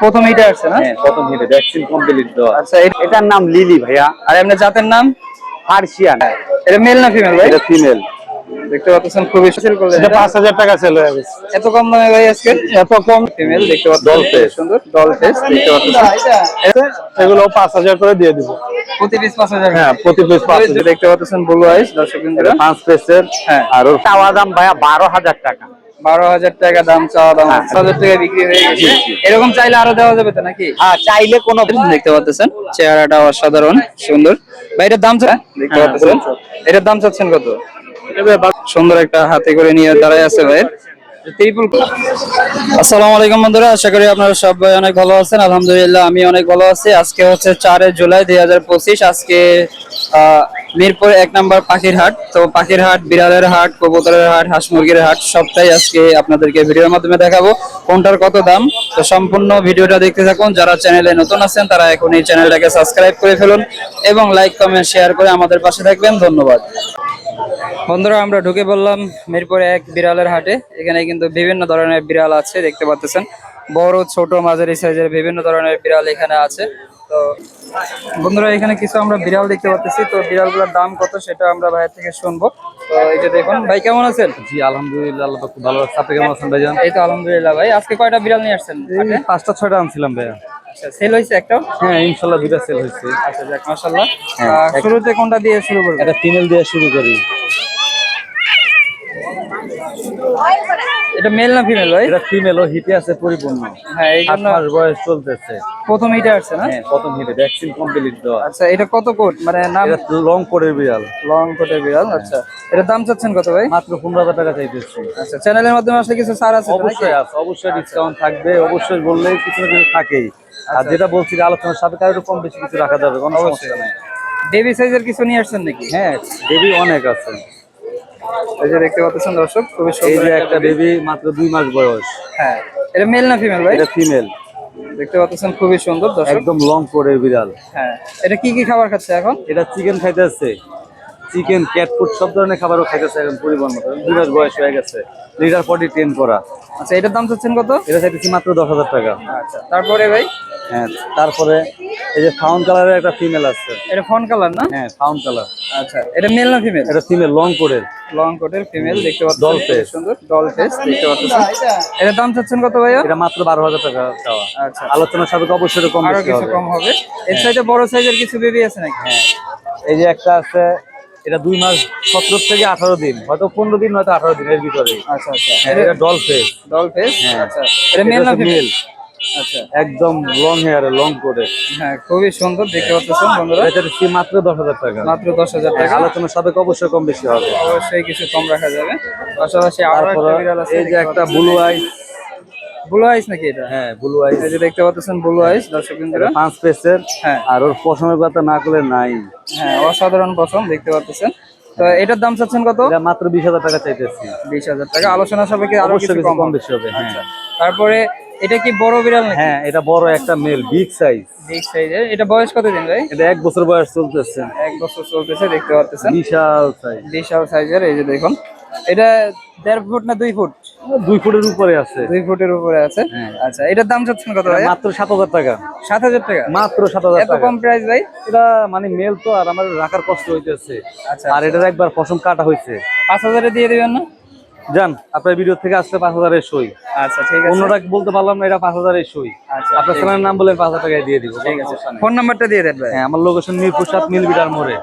প্রথম এটা আসছে না? হ্যাঁ প্রথম হিটে ভ্যাকসিন কমপ্লিট দেওয়া। আচ্ছা এটার নাম লিলি ভাইয়া। আর জাতের নাম? পার্সিয়ান। এটা মেল না ফিমেল ভাই? এটা ফিমেল দেখতে পাচ্ছেন খুবই সেল করলেন এটা পাঁচ হাজার টাকা সেল হয়ে গেছে। এত কম দামে ভাই আজকে? এত কম। ফিমেল দেখতে পাচ্ছেন Doll face. সুন্দর ডল ফেস দেখতে পাচ্ছেন। এগুলো পাঁচ হাজার করে দিয়ে দিব। প্রতি পিস পাঁচ হাজার। হ্যাঁ প্রতি পিস পাঁচ হাজার। দেখতে পাচ্ছেন ব্লু আইস দর্শক বিন্দুরা। পাঁচ পেসের হ্যাঁ। আর ওর চাওয়া দাম ভাইয়া বারো হাজার টাকা। বারো হাজার টাকা দাম চাওয়া দাম পাঁচ হাজার টাকা বিক্রি হয়ে গেছে। এরকম চাইলে আরও দেওয়া যাবে তো নাকি? হ্যাঁ চাইলে কোনো দেখতে পাচ্ছেন চেহারাটা অসাধারণ সুন্দর। ভাই এটার দাম চা দেখতে হ্যাঁ, পাচ্ছেন। এটার দাম চাচ্ছেন কত? সুন্দর একটা হাতে করে নিয়ে দাঁড়ায় আছে ভাই। আসসালামু আলাইকুম বন্ধুরা, আশা করি আপনারা সবাই অনেক ভালো আছেন। আলহামদুলিল্লাহ, আমি অনেক ভালো আছি। আজকে হচ্ছে চারে জুলাই দুই হাজার পঁচিশ। আজকে মিরপুর এক নম্বর পাখির হাট তো পাখির হাট বিড়ালের হাট, কবুতরের হাট, হাঁস মুরগির হাট, সবটাই আজকে আপনাদেরকে ভিডিওর মাধ্যমে দেখাবো। কোনটার কত দাম? তো সম্পূর্ণ ভিডিওটা দেখতে থাকুন। যারা চ্যানেলে নতুন আছেন, তারা এখন এই চ্যানেলটাকে সাবস্ক্রাইব করে ফেলুন এবং লাইক, কমেন্ট, শেয়ার করে আমাদের পাশে থাকবেন। ধন্যবাদ। বন্ধুরা আমরা ঢুকে বললাম মিরপুর এক বিড়ালের হাটে। এখানে কিন্তু বিভিন্ন ধরনের বিড়াল আছে দেখতে পাচ্ছেন বড় ছোট মাঝারি সাইজের বিভিন্ন ধরনের বিড়াল এখানে আছে। তো বন্ধুরা এখানে কিছু আমরা বিড়াল দেখতে পাচ্ছি তো বিড়ালগুলোর দাম কত সেটা আমরা ভাইয়ের থেকে শুনব। তো এই যে দেখুন ভাই কেমন আছেন? জি আলহামদুলিল্লাহ আল্লাহ খুব ভালো আছে। আপনি কেমন আছেন ভাইজান? এই তো আলহামদুলিল্লাহ ভাই। আজকে কয়টা বিড়াল নিয়ে আসছেন পাঁচটা ছয়টা আনছিলাম ভাইয়া। আচ্ছা সেল হয়েছে একটাও হ্যাঁ ইনশাল্লাহ সেল হয়েছে। আচ্ছা যাক হ্যাঁ, শুরুতে কোনটা দিয়ে শুরু দিয়ে শুরু করি। এটা মেল না ফিমেল ভাই? এটা ফিমেল ও হিটে আছে পরিপূর্ণ। হ্যাঁ এই জন্য মাস বয়স চলতেছে। প্রথম আসছে না? হ্যাঁ প্রথম হিটে ভ্যাকসিন কমপ্লিট দেওয়া। আচ্ছা এটা কত কোট? মানে নাম? এটা লং বিড়াল। লং কোটের বিড়াল আচ্ছা। দাম চাচ্ছেন কত ভাই? মাত্র পনেরো হাজার টাকা চাইতেছি। আচ্ছা চ্যানেলের মাধ্যমে আসলে কিছু ছাড় আছে অবশ্যই আছে অবশ্যই ডিসকাউন্ট থাকবে। অবশ্যই বললেই কিছু না কিছু থাকেই। আর আচ্ছা। যেটা বলছি যে আলোচনার সাথে একটু কম বেশি কিছু রাখা যাবে কোনো সমস্যা নেই। বেবি সাইজের কিছু নিয়ে আসছেন নাকি? হ্যাঁ বেবি অনেক আছে। এই যে দেখতে পাচ্ছেন দর্শক খুবই সুন্দর এই যে একটা বেবি মাত্র দুই মাস বয়স। হ্যাঁ এটা মেল না ফিমেল ভাই? এটা ফিমেল দেখতে পাচ্ছেন খুবই সুন্দর দর্শক। একদম লং করে বিড়াল। হ্যাঁ এটা কি কি খাবার খাচ্ছে এখন? এটা চিকেন খাইতেছে চিকেন ক্যাট ফুড সব ধরনের খাবারও খাইতেছে এখন পরিমাণ মতো। দুই মাস বয়স হয়ে গেছে। লিটার পটি টেন করা। আচ্ছা এটার দাম চাচ্ছেন কত? এটা চাইতেছি মাত্র দশ হাজার টাকা। আচ্ছা তারপরে ভাই? হ্যাঁ তারপরে এই যে ফাউন্ড কালারের একটা ফিমেল আছে। এটা ফোন কালার না? হ্যাঁ ফাউন্ড কালার আচ্ছা এটা মেল না ফিমেল এটা ফিমেল লং কোটের লং কোটের ফিমেল দেখতে পাচ্ছেন। Doll খুবই face. সুন্দর ডল ফেস দেখতে পাচ্ছেন। এটার দাম চাচ্ছেন কত ভাইয়া? এটা মাত্র বারো হাজার টাকা চাওয়া। আচ্ছা। আলোচনার সাথে অবশ্যই কম আরও কিছু কম হবে। এর সাইডে বড় সাইজের কিছু বেবি আছে নাকি? হ্যাঁ। এই যে একটা আছে এটা দুই মাস সতেরো থেকে আঠারো দিন হয়তো পনেরো দিন হয়তো আঠারো দিনের ভিতরে। আচ্ছা আচ্ছা। হ্যাঁ, এটা ডল ফেস ডল ফেস। আচ্ছা এটা মেল না ফিমেল আচ্ছা। একদম লং হেয়ারে লং কোডে হ্যাঁ খুবই সুন্দর দেখতে পাচ্ছেন বন্ধুরা। এটা দিচ্ছি মাত্র দশ হাজার টাকা। মাত্র দশ হাজার টাকা। আলোচনার সাথে অবশ্যই কম বেশি হবে। অবশ্যই কিছু কম রাখা যাবে। পাশাপাশি আরও একটা বিড়াল আছে এই যে একটা ব্লু আইস ব্লু আইস নাকি এটা? হ্যাঁ ব্লু আইস এই যে দেখতে পাচ্ছেন ব্লু আইস দর্শক বিন্দুরা পাঁচ পেসের হ্যাঁ। আর ওর পশমের কথা না করলে নাই। হ্যাঁ অসাধারণ পছন্দ দেখতে পাচ্ছেন। তো এটার দাম চাচ্ছেন কত? এটা মাত্র বিশ হাজার টাকা চাইতেছি। বিশ হাজার টাকা। আলোচনা সাপেক্ষে আরও কিছু কম বেশি হবে হ্যাঁ। আচ্ছা। তারপরে এটা কি বড় বিড়াল নাকি? হ্যাঁ এটা বড় একটা মেল বিগ সাইজ বিগ সাইজের এটা বয়স কত দিন ভাই? এটা এক বছর বয়স চলতেছে। এক বছর চলতেছে দেখতে পাচ্ছেন। বিশাল সাইজ বিশাল সাইজের এই যে দেখুন। এটা দেড় ফুট না দুই ফুট? দুই ফুটের উপরে আছে। দুই ফুটের উপরে আছে। হ্যাঁ। আচ্ছা এটার দাম চাচ্ছেন কত ভাই মাত্র সাত হাজার টাকা। সাত হাজার টাকা? মাত্র সাত হাজার এত কম প্রাইস ভাই? এটা মানে মেল তো আর আমার রাখার কষ্ট হইতেছে। আচ্ছা আর এটার একবার পশম কাটা হয়েছে পাঁচ হাজারে দিয়ে দিবেন না? জান আপনার ভিডিও থেকে আসলে পাঁচ হাজারের সই। আচ্ছা ঠিক আছে। অন্যটা বলতে পারলাম না এটা পাঁচ হাজারের সই। আচ্ছা আপনার চ্যানেলের নাম বলে পাঁচ হাজার টাকায় দিয়ে দিব ঠিক আছে। ফোন নাম্বারটা দিয়ে দেন ভাই। হ্যাঁ আমার লোকেশন মিরপুর সাত মিলবিটার মোড়ে।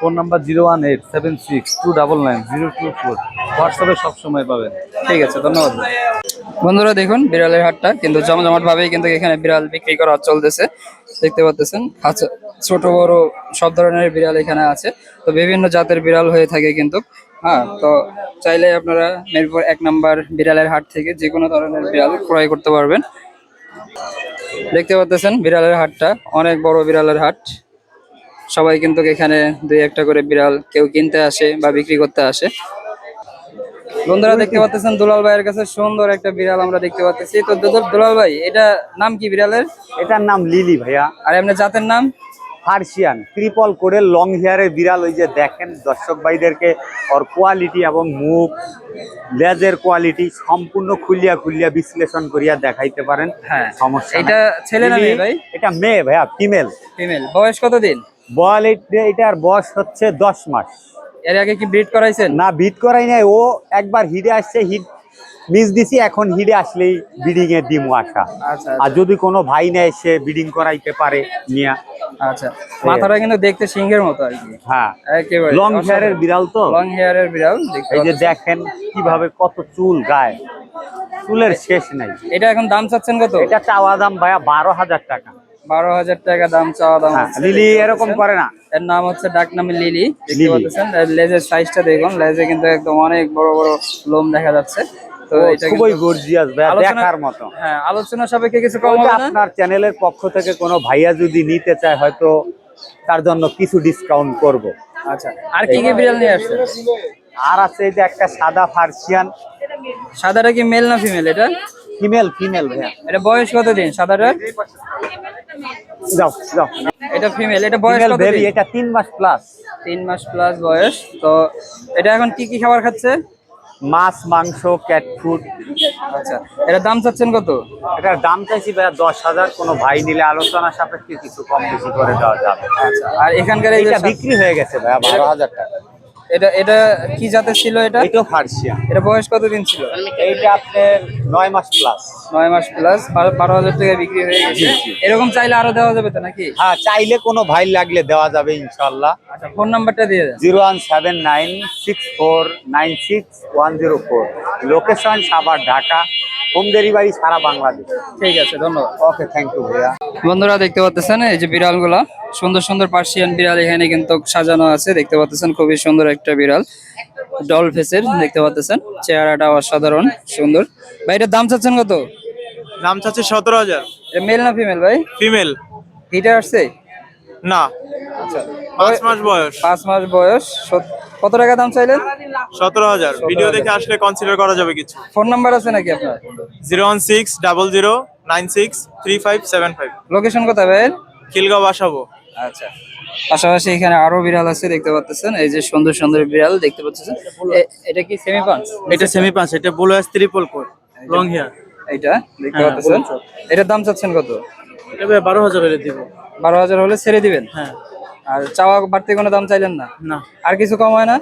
Phone number zero one eight seven six two double nine zero two four. হোয়াটসঅ্যাপে সবসময় পাবেন। ঠিক আছে, ধন্যবাদ। বন্ধুরা দেখুন, বিড়ালের হাটটা কিন্তু জমজমাট ভাবেই কিন্তু এখানে বিড়াল বিক্রি করা চলতেছে। দেখতে পাচ্ছেন আচ্ছা ছোট, বড় সব ধরনের বিড়াল এখানে আছে। তো বিভিন্ন জাতের বিড়াল হয়ে থাকে কিন্তু। হ্যাঁ তো চাইলে আপনারা মিরপুর এক নাম্বার বিড়ালের হাট থেকে যে কোনো ধরনের বিড়াল ক্রয় করতে পারবেন। দেখতে পাচ্ছেন বিড়ালের হাটটা, অনেক বড় বিড়ালের হাট। সবাই কিন্তু এখানে দুই একটা করে বিড়াল কেউ কিনতে আসে বা বিক্রি করতে আসে। বন্ধুরা দেখতে পাচ্ছেন দুলাল ভাইয়ের কাছে সুন্দর একটা বিড়াল আমরা দেখতে পাচ্ছি। তো দুলাল ভাই এটা নাম কি বিড়ালের? এটার নাম লিলি ভাইয়া। আর এমনি জাতের নাম? পার্সিয়ান ত্রিপল করে লং হেয়ারের বিড়াল ওই যে দেখেন দর্শক ভাইদেরকে ওর কোয়ালিটি এবং মুখ লেজের কোয়ালিটি সম্পূর্ণ খুলিয়া খুলিয়া বিশ্লেষণ করিয়া দেখাইতে পারেন। হ্যাঁ। সমস্যা এটা। ছেলে না মেয়ে ভাই? এটা মেয়ে ভাইয়া ফিমেল ফিমেল বয়স কত দিন বল এটার বয়স হচ্ছে দশ মাস। এর আগে কি ব্রিড করাইছেন? না বিট করাই নাই। ও একবার হিডে আসছে হিট মিস দিছি এখন হিডে আসলেই বিডিং এর দিমু আশা আচ্ছা আর যদি কোনো ভাই নেয় সে বিডিং করাইতে পারে নিয়া। আচ্ছা মাথাটা কিন্তু দেখতে সিংহের মতো আর কি। হ্যাঁ লং হেয়ারের বিড়াল তো। লং হেয়ারের বিড়াল এই যে দেখেন কীভাবে কত চুল গায়ে। চুলের শেষ নাই। এটা এখন দাম চাচ্ছেন কত? এটা চাওয়া দাম ভাইয়া বারো হাজার টাকা। বারো হাজার টাকা দাম চাওয়া দাম হ্যাঁ, লিলি এরকম করে না। এর নাম হচ্ছে ডাক নামে লিলি দেখতে। পাচ্ছেন? লেজের সাইজটা দেখুন লেজে কিন্তু একদম অনেক বড় বড় লোম দেখা যাচ্ছে। তো এটা খুবই গর্জিয়াস দেখার মতো। হ্যাঁ আলোচনা সাপেক্ষে কিছু কম ওইটা হবে না? আপনার চ্যানেলের পক্ষ থেকে কোনো ভাইয়া যদি নিতে চায় হয়তো তার জন্য কিছু ডিসকাউন্ট করব। আচ্ছা আর কি কি বিড়াল নিয়ে আসছে আর আছে এই যে একটা সাদা ফার্সিয়ান। সাদাটা কি মেল না ফিমেল এটা? ফিমেল ফিমেল ভাইয়া। এটা বয়স কত দিন সাদাটা যাও যাও। এটা ফিমেল এটা বয়স কত বেবি এটা তিন মাস প্লাস তিন মাস প্লাস বয়স। তো এটা এখন কি কি খাবার খাচ্ছে? মাছ মাংস ক্যাট ফুড আচ্ছা এটা দাম চাচ্ছেন কত? এটার দাম চাইছি ভাইয়া দশ হাজার। কোনো ভাই নিলে আলোচনা সাপেক্ষে কিছু কম বেশি করে দেওয়া যাবে। আচ্ছা আর এখানকার এটা বিক্রি হয়ে গেছে ভাইয়া বারো হাজার টাকা। এটা এটা কি জাতের ছিল এটা? এটাও ফার্সিয়ান। এটা বয়স কতদিন ছিল? এইটা আপনার নয় মাস প্লাস নয় মাস প্লাস বারো হাজার টাকা বিক্রি হয়ে গেছে। এরকম চাইলে আরও দেওয়া যাবে তো নাকি? হ্যাঁ চাইলে কোনো ভাই লাগলে দেওয়া যাবে ইনশাল্লাহ আচ্ছা ফোন নাম্বারটা দিয়ে দেন। Zero one seven nine six four nine six one zero four. Location Savar Dhaka. Home delivery সারা বাংলাদেশ। ঠিক আছে ধন্যবাদ। ওকে থ্যাংক ইউ ভাইয়া। বন্ধুরা দেখতে পাচ্ছেন এই যে বিড়াল বিড়ালগুলা। সুন্দর সুন্দর পার্সিয়ান বিড়াল এখানে কিন্তু সাজানো আছে। দেখতে পাচ্ছেন খুবই সুন্দর একটা বিড়াল। ডল ফেসের দেখতে পাচ্ছেন চেহারাটা অসাধারণ সুন্দর। ভাই এটার দাম চাচ্ছেন কত? দাম চাচ্ছে সতেরো হাজার। এটা মেল না ফিমেল ভাই? ফিমেল হিটার আসছে? না। আচ্ছা। পাঁচ মাস বয়স। পাঁচ মাস বয়স কত টাকা দাম চাইলেন? সতেরো হাজার। ভিডিও দেখে আসলে কনসিডার করা যাবে কিছু। ফোন নাম্বার আছে নাকি আপনার? Zero one six double zero nine six three five seven five. Location কোথায় ভাই খিলগাঁও বাসাবো। আচ্ছা। পাশাপাশি এখানে আরও বিড়াল আছে দেখতে পাচ্ছেন এই যে সুন্দর সুন্দর বিড়াল দেখতে পাচ্ছেন এটা কি সেমি পাঁচ এটা সেমি পাঁচ এটা বলো এস ত্রিপল কোড লং হেয়ার এইটা দেখতে হ্যাঁ, পাচ্ছেন এটার দাম চাচ্ছেন কত? এটা ভাই বারো হাজার হলে দিব। বারো হাজার হলে ছেড়ে দিবেন? হ্যাঁ। আর চাওয়া বাড়তি কোনো দাম চাইলেন না? না। আর কিছু কম হয় না?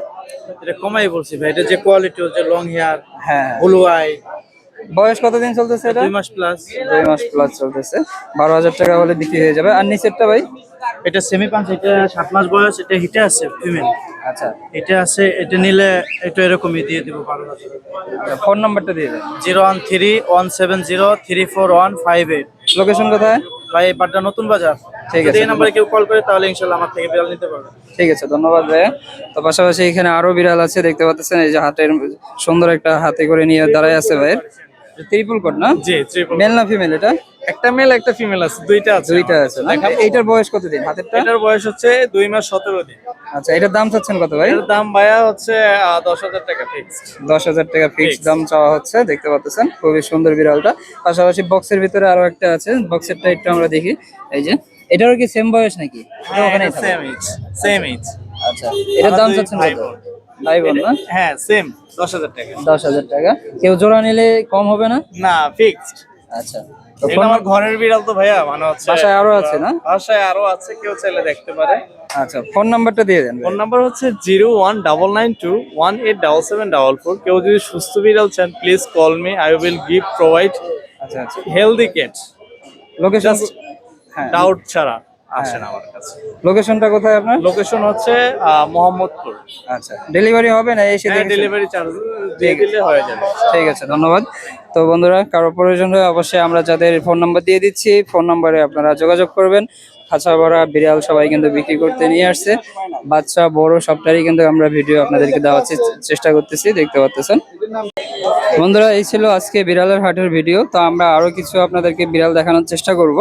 এটা কমাই বলছি ভাই এটা যে কোয়ালিটি হচ্ছে লং হেয়ার হ্যাঁ ব্লু আই বয়স কতদিন চলতেছে এটা? দুই মাস প্লাস দুই মাস প্লাস চলতেছে। বারো হাজার টাকা হলে বিক্রি হয়ে যাবে। আর নিচেরটা ভাই? এটা সেমি পাঁচ এটা সাত মাস বয়স এটা হিটে আছে ফিমেল আচ্ছা। এটা আছে এটা নিলে এটা এরকমই দিয়ে দিব বারো হাজার। ফোন নাম্বারটা দিয়ে দেন। Zero one three one seven zero three four one five eight. Location কোথায়? ভাই বাড্ডা নতুন বাজার। ঠিক আছে। এই নাম্বারে কেউ কল করে তাহলে ইনশাল্লাহ আমার থেকে বিড়াল নিতে পারবে। ঠিক আছে ধন্যবাদ ভাইয়া। তো পাশাপাশি এখানে আরও বিড়াল আছে দেখতে পাচ্ছেন এই যে হাতের সুন্দর একটা হাতে করে নিয়ে দাঁড়ায় আছে ভাইয়ের। ত্রিপুল কোট না? জি ট্রিপল মেল না ফিমেল এটা? একটা মেল একটা ফিমেল আছে দুইটা আছে দুইটা আছে না? এইটার বয়স কতদিন? হাতেরটা? এটার বয়স হচ্ছে দুই মাস সতেরো দিন। আচ্ছা এটার দাম চাচ্ছেন কত ভাই? এর দাম ভাইয়া হচ্ছে আহ, দশ হাজার টাকা ফিক্সড দশ হাজার টাকা ফিক্স দাম চাওয়া হচ্ছে দেখতে পাচ্ছেন খুবই সুন্দর বিড়ালটা। পাশাপাশি বক্সের ভিতরে আরও একটা আছে বক্সেরটা একটু আমরা দেখি। এই যে এটারও কি সেম বয়স নাকি? ওখানেই থাকে? সেম ইজ সেম ইজ আচ্ছা এটার দাম চাচ্ছেন কত? ভাই বোন না? হ্যাঁ সেম দশ হাজার টাকা। দশ হাজার টাকা। কেউ জোড়া নিলে কম হবে না? না ফিক্সড আচ্ছা এটা আমার ঘরের বিড়াল তো ভাইয়া মানে হচ্ছে বাসায় আরও আছে না? বাসায় আরও আছে কেউ চাইলে দেখতে পারে। আচ্ছা ফোন নাম্বারটা দিয়ে দেন ফোন নাম্বার হচ্ছে zero one double nine two one eight double seven double four. কেউ যদি সুস্থ বিড়াল চান please call me I will give provide আচ্ছা আচ্ছা। হেলদি ক্যাটস লোকেশন হ্যাঁ ডাউট ছাড়া আসেন আমার কাছে। লোকেশনটা কোথায় আপনার? লোকেশন হচ্ছে মোহাম্মদপুর। আচ্ছা ডেলিভারি হবে না? এসে দেখে ডেলিভারি চার্জ দিয়ে দিলে হয়ে যাবে। ঠিক আছে ধন্যবাদ। তো বন্ধুরা কারও প্রয়োজন হয় অবশ্যই আমরা যাদের ফোন নাম্বার দিয়ে দিচ্ছি ফোন নাম্বারে আপনারা যোগাযোগ করবেন। খাঁচা ভরা বিড়াল সবাই কিন্তু বিক্রি করতে নিয়ে আসছে। বাচ্চা বড় সবটারই কিন্তু আমরা ভিডিও আপনাদেরকে দেওয়ার চেষ্টা করতেছি দেখতে পাচ্ছেন বন্ধুরা এই ছিল আজকে বিড়ালের হাটের ভিডিও তো আমরা আরও কিছু আপনাদেরকে বিড়াল দেখানোর চেষ্টা করব।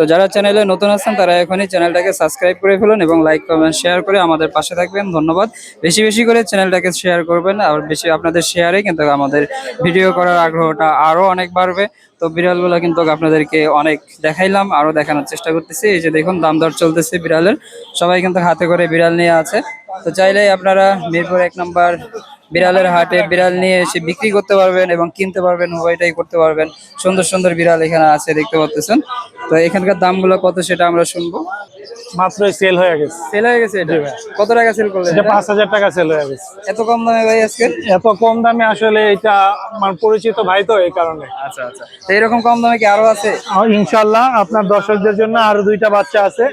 তো যারা চ্যানেলে নতুন আছেন, তারা এখনই চ্যানেলটাকে সাবস্ক্রাইব করে ফেলুন এবং লাইক, কমেন্ট, শেয়ার করে আমাদের পাশে থাকবেন। ধন্যবাদ। বেশি বেশি করে চ্যানেলটাকে শেয়ার করবেন আর বেশি আপনাদের শেয়ারে কিন্তু আমাদের ভিডিও করার আগ্রহটা আরও অনেক বাড়বে। তো বিড়ালগুলো কিন্তু আপনাদেরকে অনেক দেখাইলাম, আরও দেখানোর চেষ্টা করতেছি। এই যে দেখুন, দাম দর চলতেছে বিড়ালের। সবাই কিন্তু হাতে করে বিড়াল নিয়ে আছে। তো চাইলেই আপনারা মিরপুর এক নম্বর বিড়ালের হাটে বিড়াল নিয়ে এসে বিক্রি করতে পারবেন এবং কিনতে পারবেন, উভয়টাই করতে পারবেন। সুন্দর সুন্দর বিড়াল এখানে আছে, দেখতে পাচ্ছেন তো এখানকার দামগুলো কত সেটা আমরা শুনব। মাত্র সেল হয়ে গেছে। সেল হয়ে গেছে এটা? কত টাকা সেল করলেন এটা টাকা সেল হয়ে গেছে। এত কম দামে ভাই আজকে? এত কম দামে আসলে এটা আমার পরিচিত ভাই তো এই কারণে। আচ্ছা আচ্ছা। তো এরকম কম দামে কি আরও আছে? আর ইনশাল্লাহ আপনার দর্শকদের জন্য আরও দুইটা বাচ্চা আছে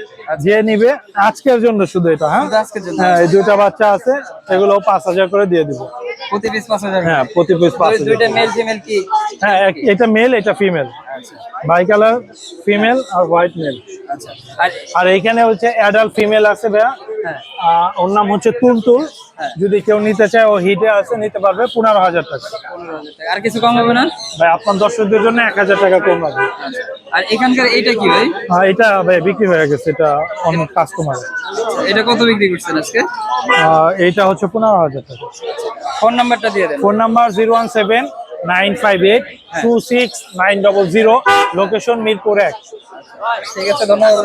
যে নিবে আজকের জন্য শুধু এটা হ্যাঁ? আজকের জন্য হ্যাঁ এই দুইটা বাচ্চা আছে এগুলো পাঁচ হাজার করে দিয়ে দিব। প্রতি পিস পাঁচ হাজার। হ্যাঁ প্রতি পিস দুইটা মেল ফিমেল কি? হ্যাঁ এটা মেল এটা ফিমেল বাই কালার ফিমেল আর হোয়াইট মেল। আচ্ছা। আর এইখানে হচ্ছে অ্যাডাল্ট ফিমেল আছে ভাইয়া। হ্যাঁ। ওর নাম হচ্ছে তুলতুল। যদি কেউ নিতে চায় ও হিটে আছে নিতে পারবে পনেরো হাজার টাকা। আর কিছু কম হবে না? ভাই আপনার দর্শকদের জন্য এক হাজার টাকা কম লাগবে। আর এখানকার এইটা কি ভাই? এটা ভাই বিক্রি হয়ে গেছে এটা অন্য কাস্টমার এটা কত বিক্রি করছেন আজকে? এইটা হচ্ছে পনেরো হাজার টাকা। ফোন নাম্বারটা দিয়ে দেন। Phone number zero one seven nine five eight two six nine double zero location Mirpur এক ঠিক আছে ধন্যবাদ।